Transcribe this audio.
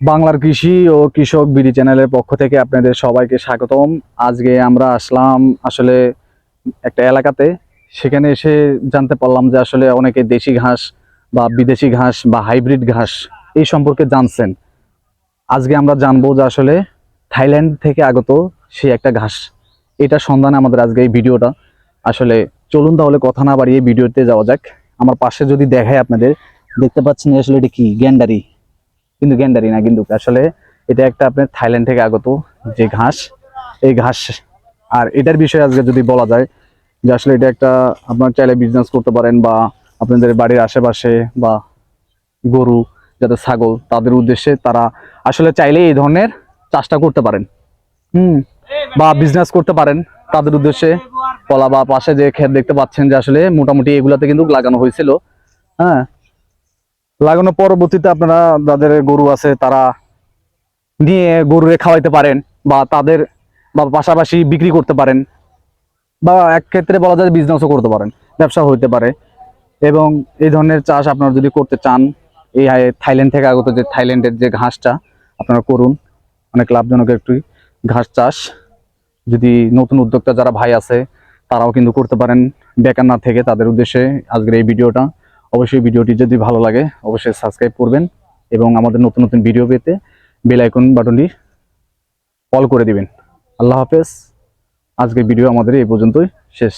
বাংলার কৃষি ও কৃষক বিডি চ্যানেলের পক্ষ থেকে আপনাদের সবাইকে স্বাগতম। আজকে আমরা আসলাম আসলে একটা এলাকাতে। সেখানে এসে জানতে পারলাম যে আসলে অনেকে দেশি ঘাস বা বিদেশি ঘাস বা হাইব্রিড ঘাস এই সম্পর্কে জানছেন। আজকে আমরা জানব যে আসলে থাইল্যান্ড থেকে আগত সেই একটা ঘাস। এটা সন্ধানে আমাদের আজকে এই ভিডিওটা। আসলে চলুন তাহলে কথা না বাড়িয়ে ভিডিওতে যাওয়া যাক। আমার পাশে যদি দেখায় আপনাদের, দেখতে পাচ্ছেন আসলে এটা কি, গ্যান্ডারি। কিন্তু গ্যান্ডারি না, কিন্তু আসলে এটা একটা আপনার থাইল্যান্ড থেকে আগত যে ঘাস। এই ঘাস, আর এটার বিষয়ে আজকে যদি বলা যায় যে আসলে এটা একটা আপনার চাইলে বিজনেস করতে পারেন বা আপনাদের বাড়ির আশেপাশে বা গরু যাতে ছাগল, তাদের উদ্দেশ্যে তারা আসলে চাইলে এই ধরনের চাষটা করতে পারেন। হুম, বা বিজনেস করতে পারেন। তাদের উদ্দেশ্যে কলা বা পাশে যে ক্ষেত দেখতে পাচ্ছেন যে আসলে মোটামুটি এগুলাতে কিন্তু লাগানো হয়েছিল। হ্যাঁ লাগানোর পরবর্তীতে আপনারা যাদের গরু আছে তারা নিয়ে গরুরে খাওয়াইতে পারেন বা তাদের বা পাশাপাশি বিক্রি করতে পারেন বা এক ক্ষেত্রে বলা যায় বিজনেসও করতে পারেন, ব্যবসা হইতে পারে। এবং এই ধরনের চাষ আপনারা যদি করতে চান, এই থাইল্যান্ড থেকে আগত যে থাইল্যান্ডের যে ঘাসটা, আপনারা করুন। অনেক লাভজনক একটি ঘাস চাষ। যদি নতুন উদ্যোক্তা যারা ভাই আছে, তারাও কিন্তু করতে পারেন। বেকার না থেকে তাদের উদ্দেশ্যে আজকের এই ভিডিওটা। অবশ্যই ভিডিওটি যদি ভালো লাগে, অবশ্যই সাবস্ক্রাইব করবেন এবং আমাদের নতুন নতুন ভিডিও পেতে বেল আইকন বাটনটি অল করে দিবেন। আল্লাহ হাফেজ। আজকের ভিডিও আমাদের এই পর্যন্তই। শেষ।